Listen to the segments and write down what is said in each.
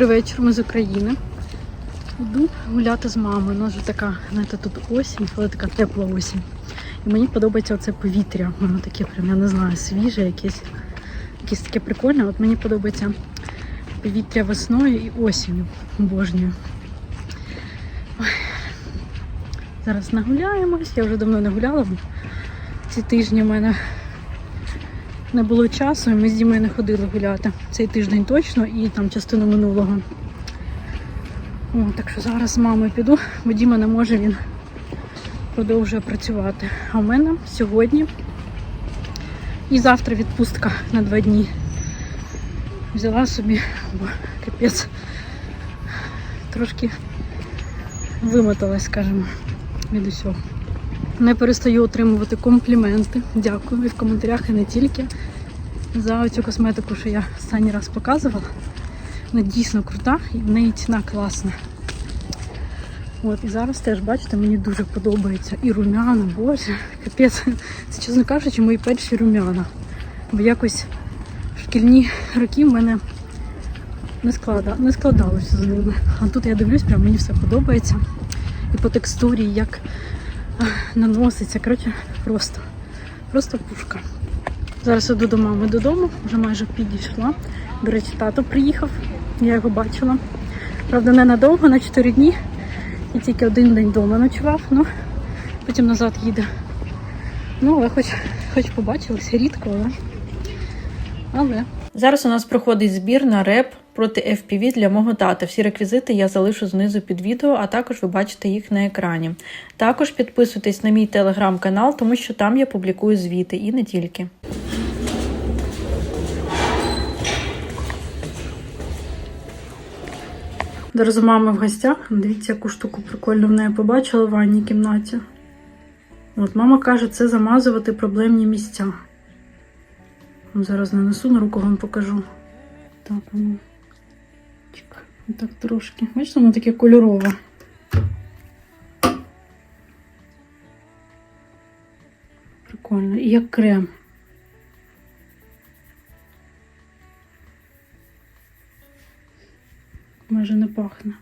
Добрий вечір, ми з України. Йду гуляти з мамою. У нас вже така, знаєте, тут осінь, але така тепла осінь. І мені подобається оце повітря. Воно таке прям, я не знаю, свіже, якесь, якесь таке прикольне. От мені подобається повітря весною і осінню. Обожнюю. Зараз нагуляємось. Я вже давно не гуляла, ці тижні в мене не було часу, і ми з Дімою не ходили гуляти. Цей тиждень точно і там частину минулого. О, так що зараз з мамою піду, бо Діма не може, він продовжує працювати. А в мене сьогодні і завтра відпустка на два дні. Взяла собі, бо капець, трошки вимоталась, скажімо, від усього. Не перестаю отримувати компліменти. Дякую і в коментарях і не тільки за цю косметику, що я останній раз показувала. Вона дійсно крута і в неї ціна класна. От, і зараз теж, бачите, мені дуже подобається. І румяна, боже, капець. Це, чесно кажучи, мої перші румяна. Бо якось в шкільні роки в мене не, склада, не складалося з ними. А тут я дивлюсь, прям мені все подобається. І по текстурі, як наноситься. Коротше, просто, просто пушка. Зараз іду до мами додому, вже майже підійшла. До речі, тато приїхав, я його бачила. Правда, ненадовго, на 4 дні. І тільки один день вдома ночував, ну потім назад їде. Ну, але хоч, хоч побачилися, рідко, але. Але. Зараз у нас проходить збір на реп проти FPV для мого тата. Всі реквізити я залишу знизу під відео, а також ви бачите їх на екрані. Також підписуйтесь на мій телеграм-канал, тому що там я публікую звіти і не тільки. Зараз у мами в гостях. Дивіться, яку штуку прикольну в неї побачила в ванній кімнаті. От, мама каже, це замазувати проблемні місця. Зараз нанесу на руку, вам покажу. Так, ну. Чик. Так трошки. Бачите, воно таке кольорове. Прикольно. І як крем. Майже не пахне.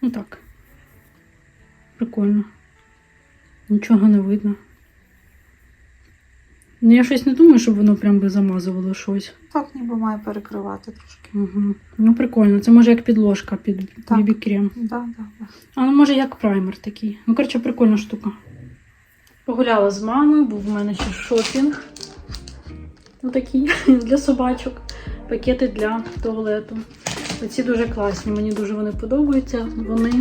Ну так. Прикольно. Нічого не видно. Ну, я щось не думаю, щоб воно прям би замазувало щось. Так, ніби має перекривати трошки. Угу. Ну, прикольно. Це може як підложка під Так. бібі-крем. Да, да, да. А ну, може як праймер такий. Ну, коротше, прикольна штука. Погуляла з мамою, був в мене ще шопінг. Отакий для собачок. Пакети для туалету. Оці дуже класні, мені дуже вони подобаються. Вони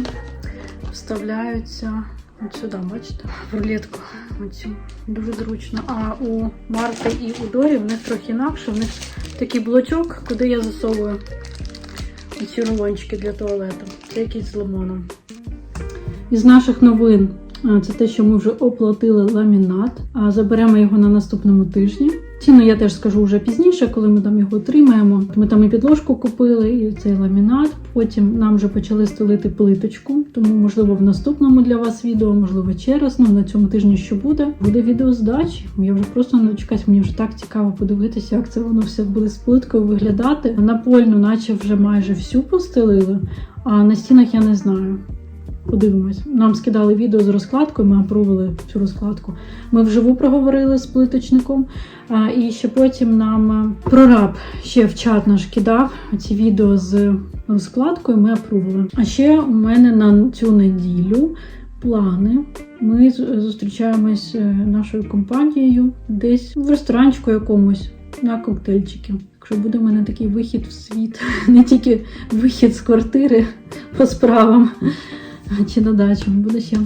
вставляються от сюди, бачите? В рулетку. Оцю. Дуже зручно. А у Марти і у Дорі в них трохи інакше. В них такий блочок, куди я засовую ці рулончики для туалету. Це якийсь з лимоном. Із наших новин це те, що ми вже оплатили ламінат, а заберемо його на наступному тижні. Ціну я теж скажу вже пізніше, коли ми там його отримаємо. Ми там і підложку купили, і цей ламінат. Потім нам вже почали стелити плиточку, тому можливо в наступному для вас відео, можливо, через ну, на цьому тижні, що буде, буде відео здачі. Я вже просто не дочекаюсь, мені вже так цікаво подивитися, як це воно все буде з плиткою виглядати. Напольну, наче вже майже всю постелили, а на стінах я не знаю. Подивимось. Нам скидали відео з розкладкою, ми опробували цю розкладку. Ми вживу проговорили з плиточником. І ще потім нам е, прораб ще в чат наш кидав ці відео з розкладкою, ми опробували. А ще у мене на цю неділю плани. Ми зустрічаємось е, нашою компанією десь в ресторанчику якомусь на коктейльчики. Якщо буде в мене такий вихід в світ, не тільки вихід з квартири по справам. Чи на дачу. Буде ще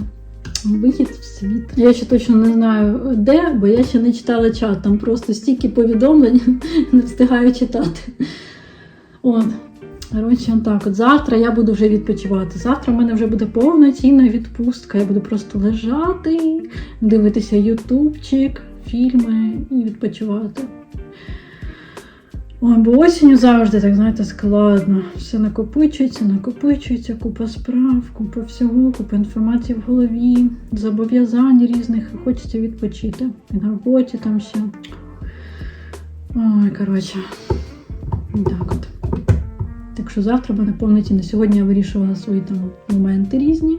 вихід в світ. Я ще точно не знаю де, бо я ще не читала чат. Там просто стільки повідомлень не встигаю читати. От. Коротше, так, от завтра я буду вже відпочивати. Завтра в мене вже буде повноцінна відпустка. Я буду просто лежати, дивитися ютубчик, фільми і відпочивати. Ой, бо осінню завжди, так знаєте, складно. Все накопичується, накопичується, купа справ, купа всього, купа інформації в голові, зобов'язань різних, хочеться відпочити. І на роботі там ще. Ой, коротше. Так от. Так що завтра буде повноцінно. Сьогодні я вирішувала свої там моменти різні.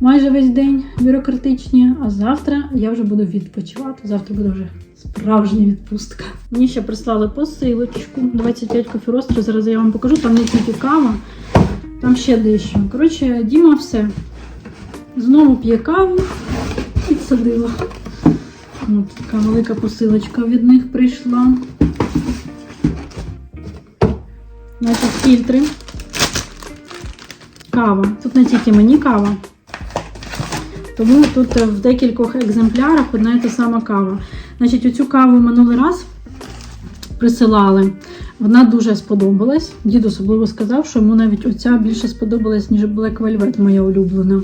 Майже весь день бюрократичні, а завтра я вже буду відпочивати. Завтра буде вже справжня відпустка. Мені ще прислали посилочку 25 коферострів. Зараз я вам покажу. Там не тільки кава, там ще дещо. Коротше, Діма все. Знову п'є каву, підсадила. От така велика посилочка від них прийшла. Значить, фільтри. Кава. Тут не тільки мені кава. Тому тут е, в декількох екземплярах одна і та сама кава. Значить, оцю каву минулий раз присилали. Вона дуже сподобалась. Дід особливо сказав, що йому навіть оця більше сподобалась, ніж Black Velvet, моя улюблена.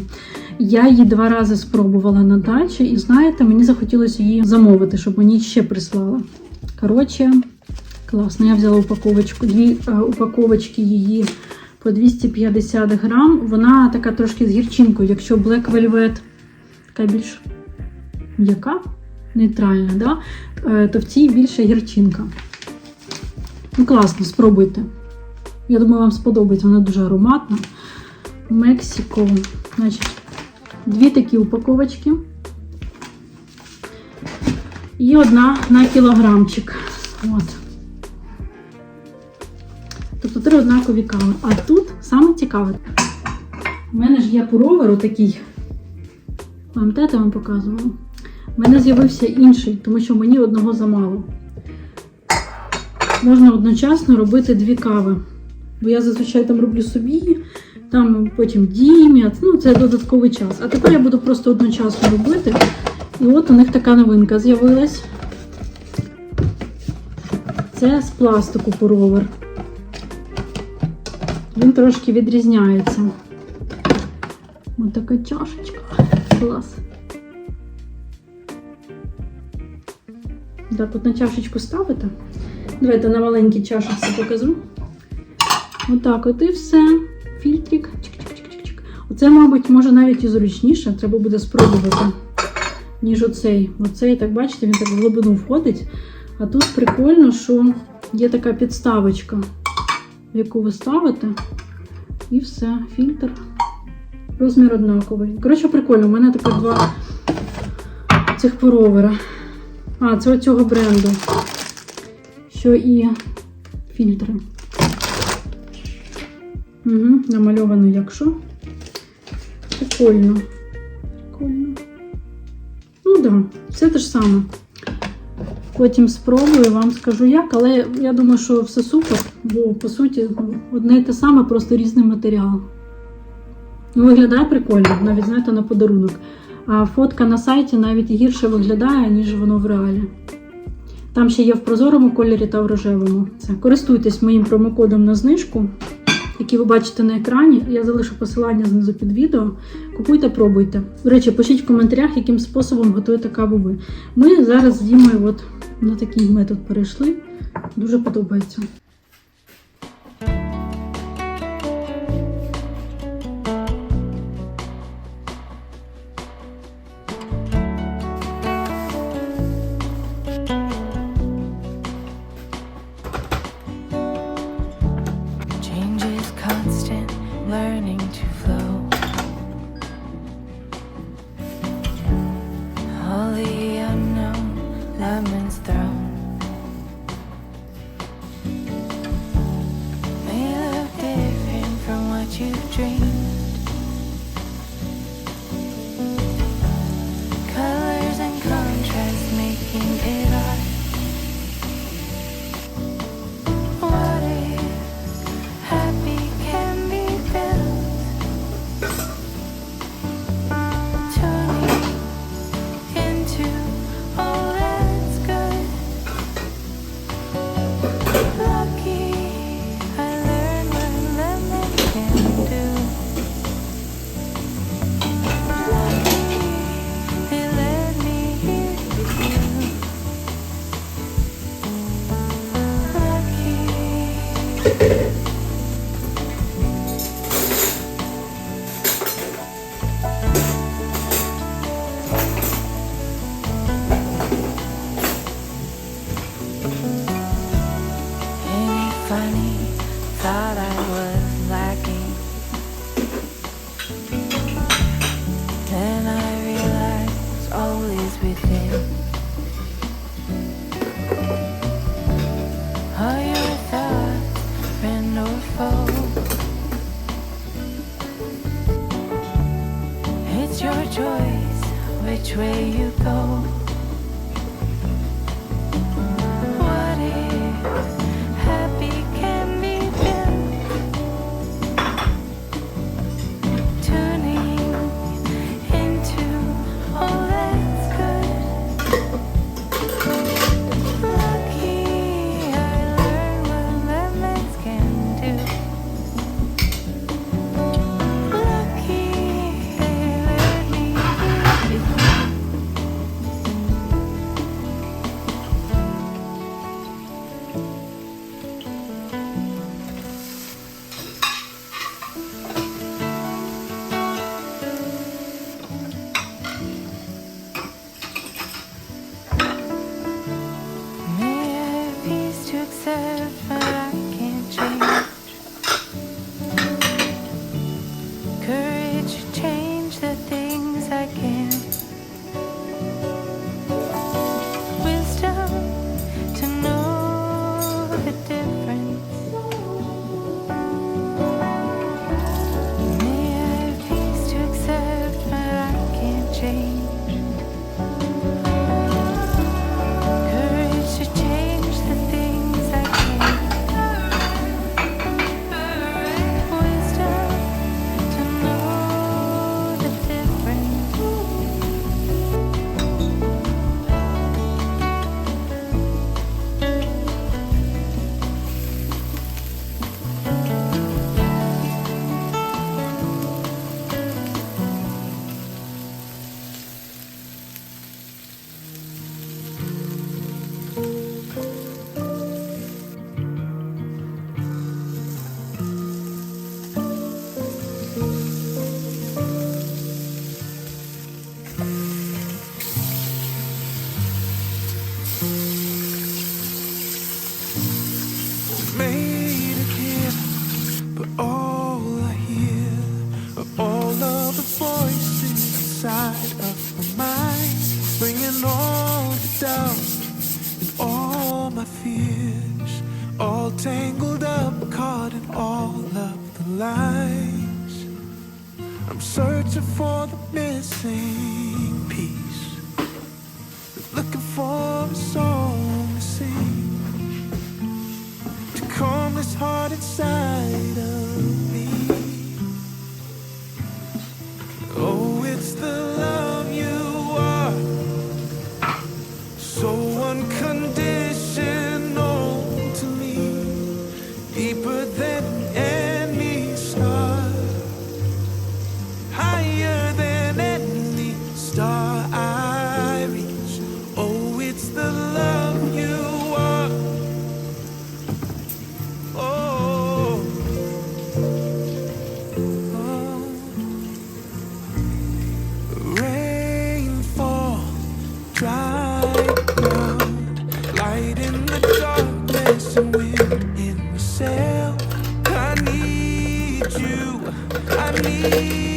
Я її два рази спробувала на дачі, і знаєте, мені захотілося її замовити, щоб мені ще прислали. Коротше, класно. Я взяла упаковочку, дві е, упаковочки її по 250 грам. Вона така трошки з гірчинкою. Якщо Black Velvet така більш м'яка, нейтральна, да? е, то в цій більше гірчинка. Ну, класно, спробуйте. Я думаю, вам сподобається, вона дуже ароматна. Мексико. Значить, дві такі упаковочки. І одна на кілограмчик. От. Тобто три однакові кави. А тут саме цікаве. У мене ж є пуровер отакий. Пам'ятаєте, вам показувала? У мене з'явився інший, тому що мені одного замало. Можна одночасно робити дві кави. Бо я зазвичай там роблю собі, там потім Дімі, а ну це додатковий час. А тепер я буду просто одночасно робити. І от у них така новинка з'явилась. Це з пластику пуровер. Він трошки відрізняється. Ось така чашечка. Клас. Так, от на чашечку ставите. Давайте на маленькій чашечці покажу. Отак от і все. Фільтрик. Чик-чик-чик-чик. Оце, мабуть, може навіть і зручніше. Треба буде спробувати, ніж оцей. Оцей, так бачите, він так в глибину входить. А тут прикольно, що є така підставочка, яку ви ставите. І все, фільтр. Розмір однаковий. Коротше, прикольно, у мене тепер два цих пуровера. А, це цього бренду. Що і фільтри. Угу, намальовано як що. Прикольно. Прикольно. Ну так, да, все те ж саме. Потім спробую, вам скажу як, але я думаю, що все супер, бо по суті одне і те саме, просто різний матеріал. Ну, виглядає прикольно, навіть знаєте, на подарунок. А фотка на сайті навіть гірше виглядає, ніж воно в реалі. Там ще є в прозорому кольорі та в рожевому. Користуйтесь моїм промокодом на знижку, який ви бачите на екрані. Я залишу посилання знизу під відео. Купуйте, пробуйте. До речі, пишіть в коментарях, яким способом готуєте каву ви. Ми зараз з Дімою от на такий метод перейшли. Дуже подобається. which way you go. And all of the lies. I'm searching for the missing piece. Looking for a song to sing to calm this heart inside of me. Oh, it's the mí.